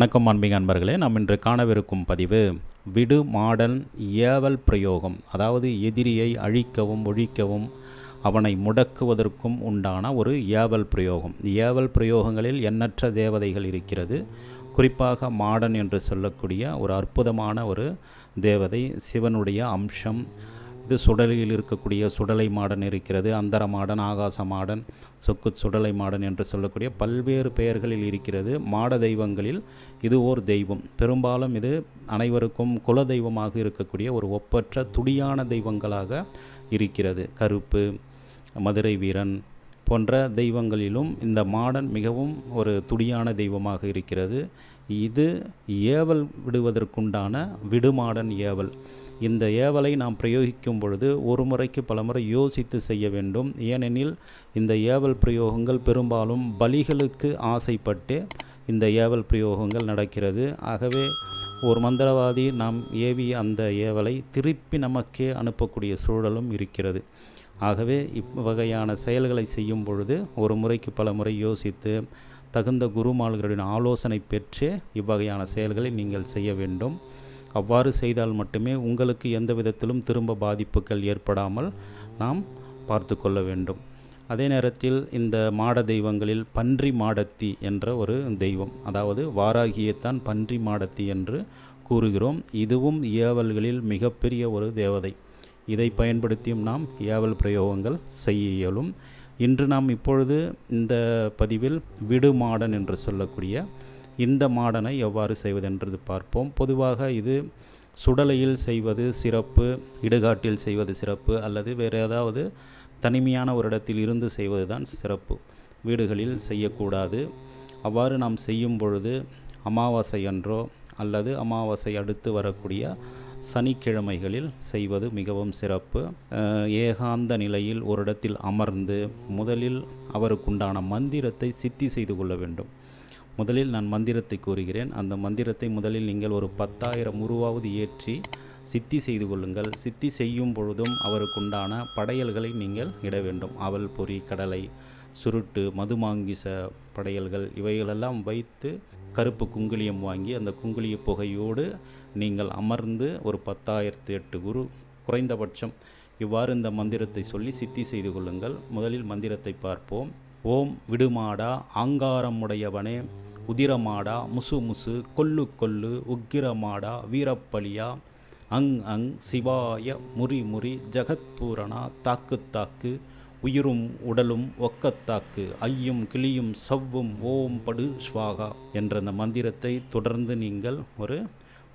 வணக்கம் அன்பிக அன்பர்களே நாம் இன்று காணவிருக்கும் பதிவு விடு மாடன் ஏவல் பிரயோகம் அதாவது எதிரியை அழிக்கவும் ஒழிக்கவும் அவனை முடக்குவதற்கும் உண்டான ஒரு ஏவல் பிரயோகம். ஏவல் பிரயோகங்களில் எண்ணற்ற தேவதைகள் இருக்கிறது. குறிப்பாக மாடன் என்று சொல்லக்கூடிய ஒரு அற்புதமான ஒரு தேவதை சிவனுடைய அம்சம் இது சுடலில் இருக்கக்கூடிய சுடலை மாடன் இருக்கிறது அந்தர மாடன் ஆகாச மாடன் சொக்கு சுடலை மாடன் என்று சொல்லக்கூடிய பல்வேறு பெயர்களில் இருக்கிறது. மாட தெய்வங்களில் இது ஓர் தெய்வம். பெரும்பாலும் இது அனைவருக்கும் குல தெய்வமாக இருக்கக்கூடிய ஒரு ஒப்பற்ற துடியான தெய்வங்களாக இருக்கிறது. கருப்பு மதுரை வீரன் போன்ற தெய்வங்களிலும் இந்த மாடன் மிகவும் ஒரு துடியான தெய்வமாக இருக்கிறது. இது ஏவல் விடுவதற்குண்டான விடுமாடன் ஏவல். இந்த ஏவலை நாம் பிரயோகிக்கும் பொழுது ஒரு முறைக்கு பல முறை யோசித்து செய்ய வேண்டும். ஏனெனில் இந்த ஏவல் பிரயோகங்கள் பெரும்பாலும் பலிகளுக்கு ஆசைப்பட்டு இந்த ஏவல் பிரயோகங்கள் நடக்கிறது. ஆகவே ஒரு மந்திரவாதி நாம் ஏவி அந்த ஏவலை திருப்பி நமக்கே அனுப்பக்கூடிய சூழலும் இருக்கிறது. ஆகவே இவ்வகையான செயல்களை செய்யும் பொழுது ஒரு முறைக்கு பல முறை யோசித்து தகுந்த குருமால்களின் ஆலோசனை பெற்று இவ்வகையான செயல்களை நீங்கள் செய்ய வேண்டும். அவ்வாறு செய்தால் மட்டுமே உங்களுக்கு எந்த விதத்திலும் திரும்ப பாதிப்புகள் ஏற்படாமல் நாம் பார்த்து கொள்ள வேண்டும். அதே நேரத்தில் இந்த மாட தெய்வங்களில் பன்றி மாடத்தி என்ற ஒரு தெய்வம் அதாவது வாராகியத்தான் பன்றி மாடத்தி என்று கூறுகிறோம். இதுவும் ஏவல்களில் மிகப்பெரிய ஒரு தேவதை. இதை பயன்படுத்தியும் நாம் ஏவல் பிரயோகங்கள் செய்ய இயலும். இன்று நாம் இப்பொழுது இந்த பதிவில் விடு மாடன் என்று சொல்லக்கூடிய இந்த மாடனை எவ்வாறு செய்வதென்றது பார்ப்போம். பொதுவாக இது சுடலையில் செய்வது சிறப்பு இடுகாட்டில் செய்வது சிறப்பு அல்லது வேறு ஏதாவது தனிமையான ஒரு இடத்தில் இருந்து செய்வது தான் சிறப்பு. வீடுகளில் செய்யக்கூடாது. அவ்வாறு நாம் செய்யும் பொழுது அமாவாசை அன்றோ அல்லது அமாவாசை அடுத்து வரக்கூடிய சனிக்கிழமைகளில் செய்வது மிகவும் சிறப்பு. ஏகாந்த நிலையில் ஒரு இடத்தில் அமர்ந்து முதலில் அவருக்குண்டான மந்திரத்தை சித்தி செய்து கொள்ள வேண்டும். முதலில் நான் மந்திரத்தை கூறுகிறேன். அந்த மந்திரத்தை முதலில் நீங்கள் ஒரு பத்தாயிரம் உருவாவது ஏற்றி சித்தி செய்து கொள்ளுங்கள். சித்தி செய்யும் பொழுதும் அவருக்குண்டான படையல்களை நீங்கள் இட வேண்டும். அவல் பொறி கடலை சுருட்டு மதுமாங்கிச படையல்கள் இவைகளெல்லாம் வைத்து கருப்பு குங்குளியம் வாங்கி அந்த குங்குளிய புகையோடு நீங்கள் அமர்ந்து ஒரு பத்தாயிரத்து எட்டு குரு குறைந்தபட்சம் இவ்வாறு இந்த மந்திரத்தை சொல்லி சித்தி செய்து கொள்ளுங்கள். முதலில் மந்திரத்தை பார்ப்போம். ஓம் விடுமாடா ஆங்காரமுடையவனே உதிரமாடா முசு முசு கொல்லு கொல்லு உக்கிரமாடா வீரப்பலியா அங் அங் சிவாய முறி முறி ஜகத்பூரணா தாக்கு தாக்கு உயிரும் உடலும் ஒக்கத்தாக்கு ஐயும் கிளியும் சவ்வும் ஓம் படு ஸ்வாகா என்ற அந்த மந்திரத்தை தொடர்ந்து நீங்கள் ஒரு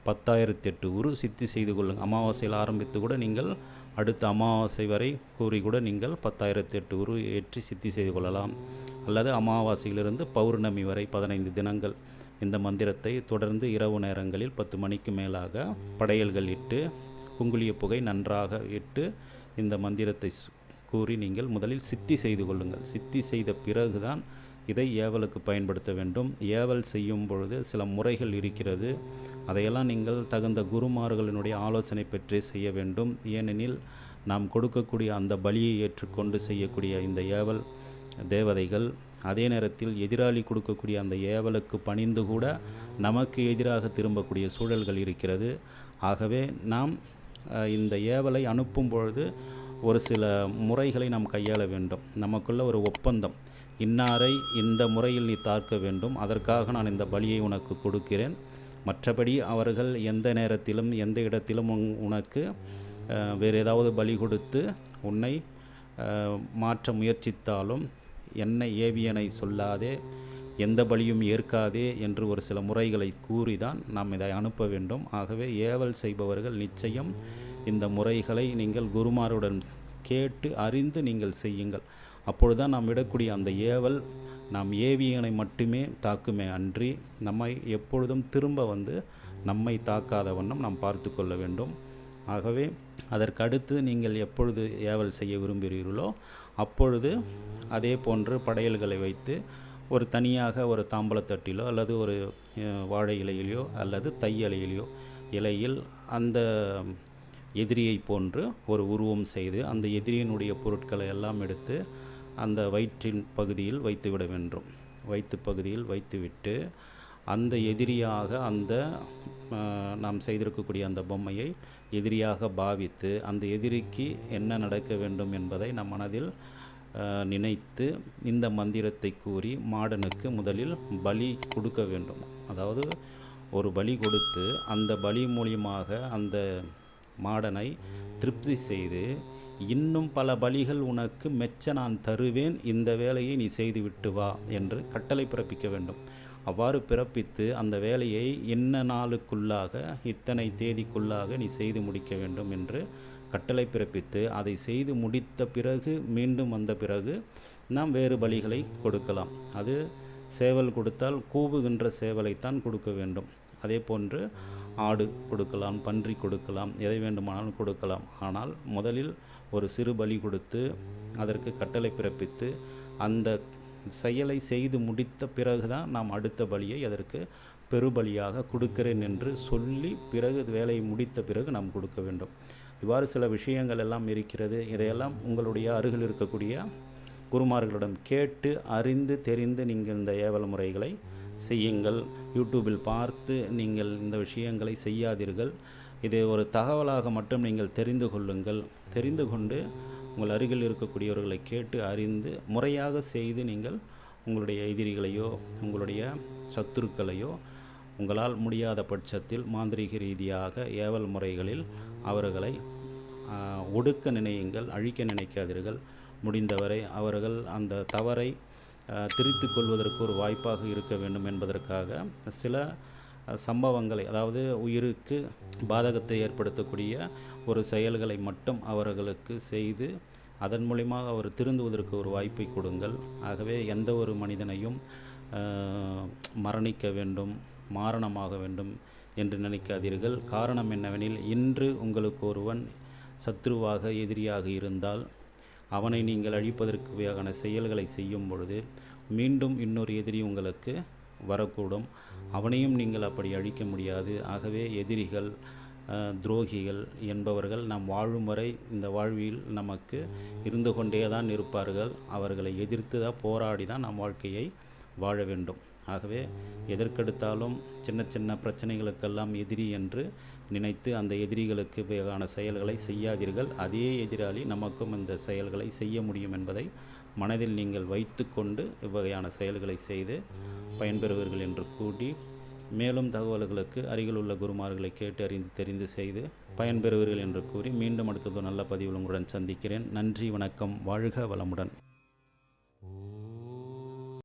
பத்தாயிரத்தி எட்டு உரு சித்தி செய்து கொள்ளுங்கள் அமாவாசையில் ஆரம்பித்து கூட நீங்கள் அடுத்த அமாவாசை வரை கூறி கூட நீங்கள் பத்தாயிரத்தி எட்டு உரு ஏற்றி சித்தி செய்து கொள்ளலாம். அல்லது அமாவாசையிலிருந்து பௌர்ணமி வரை பதினைந்து தினங்கள் இந்த மந்திரத்தை தொடர்ந்து இரவு நேரங்களில் பத்து மணிக்கு மேலாக படையல்கள் இட்டு குங்குளிய புகை நன்றாக இட்டு இந்த மந்திரத்தை கூறி நீங்கள் முதலில் சித்தி செய்து கொள்ளுங்கள். சித்தி செய்த பிறகுதான் இதை ஏவலுக்கு பயன்படுத்த வேண்டும். ஏவல் செய்யும் பொழுது சில முறைகள் இருக்கிறது. அதையெல்லாம் நீங்கள் தகுந்த குருமார்களினுடைய ஆலோசனை பெற்றே செய்ய வேண்டும். ஏனெனில் நாம் கொடுக்கக்கூடிய அந்த பலியை ஏற்றுக்கொண்டு செய்யக்கூடிய இந்த ஏவல் தேவதைகள் அதே நேரத்தில் எதிராளி கொடுக்கக்கூடிய அந்த ஏவலுக்கு பணிந்து கூட நமக்கு எதிராக திரும்பக்கூடிய சூழல்கள் இருக்கிறது. ஆகவே நாம் இந்த ஏவலை அனுப்பும் பொழுது ஒரு சில முறைகளை நாம் கையாள வேண்டும். நமக்குள்ள ஒரு ஒப்பந்தம். இன்னாரை இந்த முறையில் நீ தாக்க வேண்டும். அதற்காக நான் இந்த பலியை உனக்கு கொடுக்கிறேன். மற்றபடி அவர்கள் எந்த நேரத்திலும் எந்த இடத்திலும் உனக்கு வேறு ஏதாவது பலி கொடுத்து உன்னை மாற்ற முயற்சித்தாலும் என்னை ஏவியனை சொல்லாதே எந்த பலியும் ஏற்காதே என்று ஒரு சில முறைகளை கூறிதான் நாம் இதை அனுப்ப வேண்டும். ஆகவே ஏவல் செய்பவர்கள் நிச்சயம் இந்த முறைகளை நீங்கள் குருமாருடன் கேட்டு அறிந்து நீங்கள் செய்யுங்கள். அப்பொழுதுதான் நாம் விடக்கூடிய அந்த ஏவல் நாம் ஏவியனை மட்டுமே தாக்குமே அன்றி நம்மை எப்பொழுதும் திரும்ப வந்து நம்மை தாக்காத வண்ணம் நாம் பார்த்து கொள்ள வேண்டும். ஆகவே அதற்கடுத்து நீங்கள் எப்பொழுது ஏவல் செய்ய விரும்புகிறீர்களோ அப்பொழுது அதே போன்று படையல்களை வைத்து ஒரு தனியாக ஒரு தாம்பலத்தட்டிலோ அல்லது ஒரு வாழை இலையிலையோ அல்லது தை இலையிலையோ இலையில் அந்த எதிரியை போன்று ஒரு உருவம் செய்து அந்த எதிரியினுடைய பொருட்களை எல்லாம் எடுத்து அந்த வயிற்றின் பகுதியில் வைத்துவிட வேண்டும். வயிற்று பகுதியில் வைத்துவிட்டு அந்த எதிரியாக அந்த நாம் செய்திருக்கக்கூடிய அந்த பொம்மையை எதிரியாக பாவித்து அந்த எதிரிக்கு என்ன நடக்க வேண்டும் என்பதை நம் மனதில் நினைத்து இந்த மந்திரத்தை கூறி மாடனுக்கு முதலில் பலி கொடுக்க வேண்டும். அதாவது ஒரு பலி கொடுத்து அந்த பலி மூலியமாக அந்த மாடனை திருப்தி செய்து இன்னும் பல பலிகள் உனக்கு மெச்ச நான் தருவேன். இந்த வேலையை நீ செய்துவிட்டு வா என்று கட்டளை பிறப்பிக்க வேண்டும். அவ்வாறு பிறப்பித்து அந்த வேலையை என்ன நாளுக்குள்ளாக இத்தனை தேதிக்குள்ளாக நீ செய்து முடிக்க வேண்டும் என்று கட்டளை பிறப்பித்து அதை செய்து முடித்த பிறகு மீண்டும் வந்த பிறகு நாம் வேறு பலிகளை கொடுக்கலாம். அது சேவல் கொடுத்தால் கூவுகின்ற சேவலைத்தான் கொடுக்க வேண்டும். அதே போன்று ஆடு கொடுக்கலாம் பன்றி கொடுக்கலாம் எதை வேண்டுமானாலும் கொடுக்கலாம். ஆனால் முதலில் ஒரு சிறு பலி கொடுத்து அதற்கு கட்டளை பிறப்பித்து அந்த செயலை செய்து முடித்த பிறகுதான் நாம் அடுத்த பலியை அதற்கு பெருபலியாக கொடுக்கிறேன் என்று சொல்லி பிறகு வேலையை முடித்த பிறகு நாம் கொடுக்க வேண்டும். இவ்வாறு சில விஷயங்கள் எல்லாம் இருக்கிறது. இதையெல்லாம் உங்களுடைய அருகில் இருக்கக்கூடிய குருமார்களிடம் கேட்டு அறிந்து தெரிந்து நீங்கள் இந்த ஏவல் முறைகளை செய்யுங்கள். யூடியூபில் பார்த்து நீங்கள் இந்த விஷயங்களை செய்யாதீர்கள். இது ஒரு தகவலாக மட்டும் நீங்கள் தெரிந்து கொள்ளுங்கள். தெரிந்து கொண்டு உங்கள் அருகில் இருக்கக்கூடியவர்களை கேட்டு அறிந்து முறையாக செய்து நீங்கள் உங்களுடைய எதிரிகளையோ உங்களுடைய சத்துருக்களையோ உங்களால் முடியாத பட்சத்தில் மாந்திரீக ரீதியாக ஏவல் முறைகளில் அவர்களை ஒடுக்க நினையுங்கள் அழிக்க நினைக்காதீர்கள். முடிந்தவரை அவர்கள் அந்த தவறை திரித்து கொள்வதற்கு ஒரு வாய்ப்பாக இருக்க வேண்டும் என்பதற்காக சில சம்பவங்களை அதாவது உயிருக்கு பாதகத்தை ஏற்படுத்தக்கூடிய ஒரு செயல்களை மட்டும் அவர்களுக்கு செய்து அதன் மூலியமாக அவர் திருந்துவதற்கு ஒரு வாய்ப்பை கொடுங்கள். ஆகவே எந்த ஒரு மனிதனையும் மரணிக்க வேண்டும் மாரணமாக வேண்டும் என்று நினைக்காதீர்கள். காரணம் என்னவெனில் இன்று உங்களுக்கு ஒருவன் சத்ருவாக எதிரியாக இருந்தால் அவனை நீங்கள் அழிப்பதற்குவையான செயல்களை செய்யும் பொழுது மீண்டும் இன்னொரு எதிரி உங்களுக்கு வரக்கூடும். அவனையும் நீங்கள் அப்படி அழிக்க முடியாது. ஆகவே எதிரிகள் துரோகிகள் என்பவர்கள் நாம் வாழும் வரை இந்த வாழ்வில் நமக்கு இருந்து கொண்டே தான் இருப்பார்கள். அவர்களை எதிர்த்து தான் போராடி தான் நம் வாழ்க்கையை வாழ வேண்டும். ஆகவே எதற்கெடுத்தாலும் சின்ன சின்ன பிரச்சனைகளுக்கெல்லாம் எதிரி என்று நினைத்து அந்த எதிரிகளுக்கு வேகான செயல்களை செய்யாதீர்கள். அதே எதிராளி நமக்கும் இந்த செயல்களை செய்ய முடியும் என்பதை மனதில் நீங்கள் வைத்துக்கொண்டு இவ்வகையான செயல்களை செய்து பயன்பெறுவீர்கள் என்று கூட்டி மேலும் தகவல்களுக்கு அருகில் உள்ள குருமார்களை கேட்டு அறிந்து தெரிந்து செய்து பயன்பெறுவீர்கள் என்று கூறி மீண்டும் அடுத்தது நல்ல பதிவில் உங்களுடன் சந்திக்கிறேன். நன்றி வணக்கம். வாழ்க வளமுடன்.